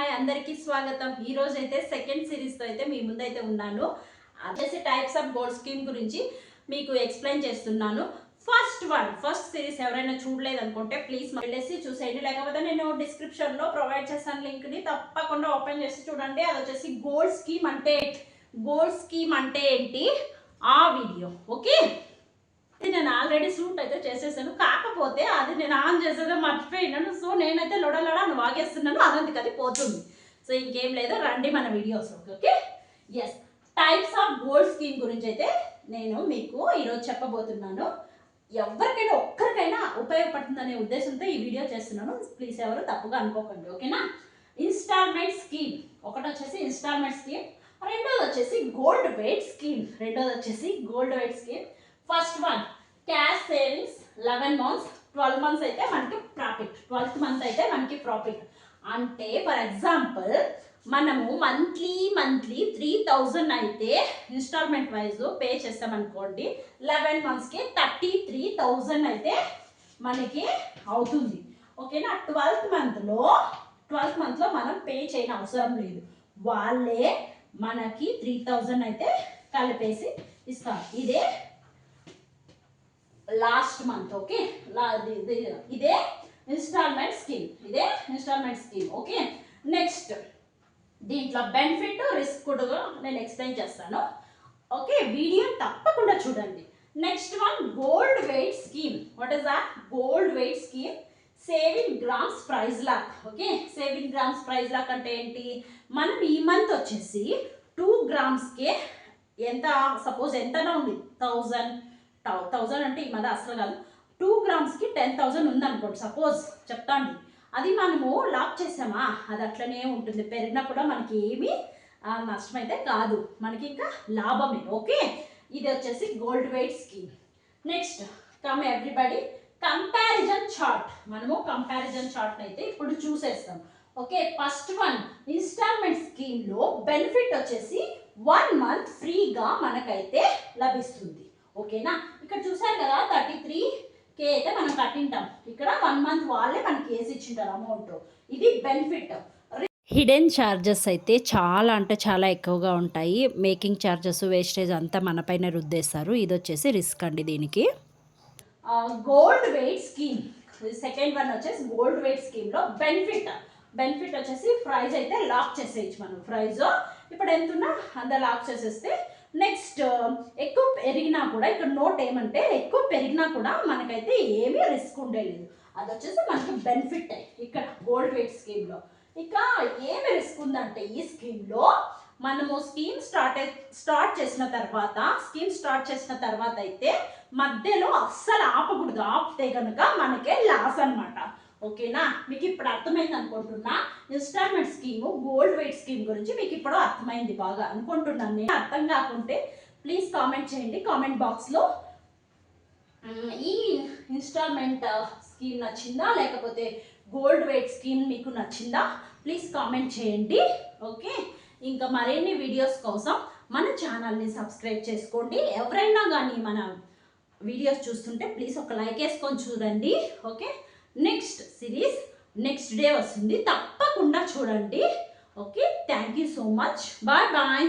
Hi అందరికీ స్వాగతం. ఈ రోజు అయితే సెకండ్ సిరీస్తో అయితే మీ ముందైతే ఉన్నాను. వచ్చేసి టైప్స్ ఆఫ్ గోల్డ్ స్కీమ్ గురించి మీకు ఎక్స్ప్లెయిన్ చేస్తున్నాను. ఫస్ట్ వన్ ఫస్ట్ సిరీస్ ఎవరైనా చూడలేదు అనుకుంటే ప్లీజ్ వెళ్ళేసి చూసేయండి. లేకపోతే నేను డిస్క్రిప్షన్లో ప్రొవైడ్ చేస్తాను లింక్ని తప్పకుండా ఓపెన్ చేసి చూడండి. అది వచ్చేసి గోల్డ్ స్కీమ్ అంటే గోల్డ్ స్కీమ్ అంటే ఏంటి? ఆ వీడియో ఓకే ఆల్రెడీ సూట్ అయితే చేసేసాను. కాకపోతే అది నేను ఆన్ చేసేదే మర్చిపోయినాను. సో నేనైతే లొడలొడ అని వాగేస్తున్నాను. అదంతకి అది పోతుంది సో ఇంకేం లేదు. రండి మన videos okay? Yes types of gold scheme గురించి అయితే నేను మీకు ఈరోజు చెప్పబోతున్నాను. ఎవరికైనా ఒక్కరికైనా ఉపయోగపడుతుందనే ఉద్దేశంతో ఈ వీడియో చేస్తున్నాను. ప్లీజ్ ఎవరు తప్పుగా అనుకోకండి ఓకేనా? ఇన్స్టాల్మెంట్ స్కీమ్ ఒకటి వచ్చేసి ఇన్స్టాల్మెంట్ స్కీమ్ రెండోది వచ్చేసి గోల్డ్ వెయిట్ స్కీమ్ రెండోది వచ్చేసి gold weight scheme first one cash savings eleven months twelve months అయితే మనకి ప్రాఫిట్. ట్వెల్త్ మంత్ అయితే మనకి ప్రాఫిట్. అంటే ఫర్ ఎగ్జాంపుల్ మనము మంత్లీ మంత్లీ త్రీ థౌజండ్ అయితే ఇన్స్టాల్మెంట్ వైజ్ పే చేస్తామనుకోండి లెవెన్ మంత్స్కి థర్టీ త్రీ థౌజండ్ అయితే మనకి అవుతుంది. ఓకేనా? ట్వెల్త్ మంత్లో ట్వెల్త్ మంత్లో మనం పే చేయని అవసరం లేదు. వాళ్ళే మనకి త్రీ థౌజండ్ అయితే కలిపేసి ఇస్తారు. ఇదే లాస్ట్ మంత్ ఓకే ఇదే ఇన్స్టాల్మెంట్ స్కీమ్ ఇదే ఇన్స్టాల్మెంట్ స్కీమ్ ఓకే నెక్స్ట్ దీంట్లో బెనిఫిట్ రిస్క్ కూడా నేను ఎక్స్ప్లెయిన్ చేస్తాను. ఓకే వీడియో తప్పకుండా చూడండి. Next one gold weight scheme what is that gold weight scheme saving grams price lock okay saving grams price lock అంటే ఏంటి? మనం ఈ మంత్ వచ్చేసి టూ గ్రామ్స్కే ఎంత? సపోజ్ ఎంతనో ఉంది? థౌజండ్ థౌజండ్ అంటే ఈ మధ్య అసలు కాదు. టూ గ్రామ్స్కి టెన్ థౌజండ్ ఉందనుకోండి సపోజ్ చెప్తాండి. అది మనము లాక్ చేసామా? అది అట్లనే ఉంటుంది. పెరిగినా కూడా మనకి ఏమీ నష్టమైతే కాదు. మనకి ఇంకా లాభమే. ఓకే? ఇది వచ్చేసి gold weight scheme. Next come everybody. Comparison chart. మనము కంపారిజన్ చార్ట్ అయితే ఇప్పుడు చూసేస్తాం. ఓకే? ఫస్ట్ వన్ ఇన్స్టాల్మెంట్ స్కీమ్లో బెనిఫిట్ వచ్చేసి వన్ మంత్ ఫ్రీగా మనకైతే లభిస్తుంది. ఓకేనా? ఇక్కడ చూసారు కదా థర్టీ త్రీ కే అయితే మనం కట్టింటాం. ఇక్కడ వన్ మంత్ వాళ్ళే మనకి వేసి ఇచ్చింటారు అమౌంట్ ఇది బెనిఫిట్ హిడెన్ ఛార్జెస్ అయితే చాలా అంటే చాలా ఎక్కువగా ఉంటాయి. మేకింగ్ ఛార్జెస్ వేస్టేజ్ అంతా మనపైన రుద్దేస్తారు. ఇది వచ్చేసి రిస్క్ అండి దీనికి. Gold weight scheme second one వచ్చేసి గోల్డ్ వెయిట్ స్కీమ్లో బెనిఫిట్ బెనిఫిట్ వచ్చేసి ప్రైజ్ అయితే లాక్ చేసేయచ్చు మనం. ప్రైజ్ ఇప్పుడు ఎంత ఉన్నా అంత లాక్ చేసేస్తే నెక్స్ట్ uh, ఎక్కువ పెరిగినా కూడా ఇక్కడ నోట్ ఏమంటే ఎక్కువ పెరిగినా కూడా మనకైతే ఏమీ రిస్క్ ఉండేలేదు అది వచ్చేసి మనకి బెనిఫిట్ ఇక్కడ గోల్డ్ వెయిట్ స్కీమ్లో ఇక ఏమి రిస్క్ ఉందంటే ఈ స్కీమ్లో మనము స్కీమ్ స్టార్ట్ స్టార్ట్ చేసిన తర్వాత స్కీమ్ స్టార్ట్ చేసిన తర్వాత అయితే మధ్యలో అస్సలు ఆపకూడదు. ఆపితే కనుక మనకే లాస్ అనమాట ఓకేనా? మీకు ఇప్పుడు అర్థమైంది అనుకుంటున్నా? Instalment scheme gold weight scheme గురించి మీకు ఇప్పుడు అర్థమైంది బాగా అనుకుంటున్నాను నేను. అర్థం కాకుంటే ప్లీజ్ కామెంట్ చేయండి కామెంట్ బాక్స్లో ఈ ఇన్స్టాల్మెంట్ స్కీమ్ నచ్చిందా? లేకపోతే గోల్డ్ వెయిట్ స్కీమ్ మీకు నచ్చిందా? ప్లీజ్ కామెంట్ చేయండి ఓకే? ఇంకా మరిన్ని వీడియోస్ కోసం మన ఛానల్ని సబ్స్క్రైబ్ చేసుకోండి. ఎవరైనా కానీ మన వీడియోస్ చూస్తుంటే ప్లీజ్ ఒక లైక్ వేసుకొని చూడండి okay? Next series next day వస్తుంది. తప్పకుండా చూడండి. Okay thank you so much bye bye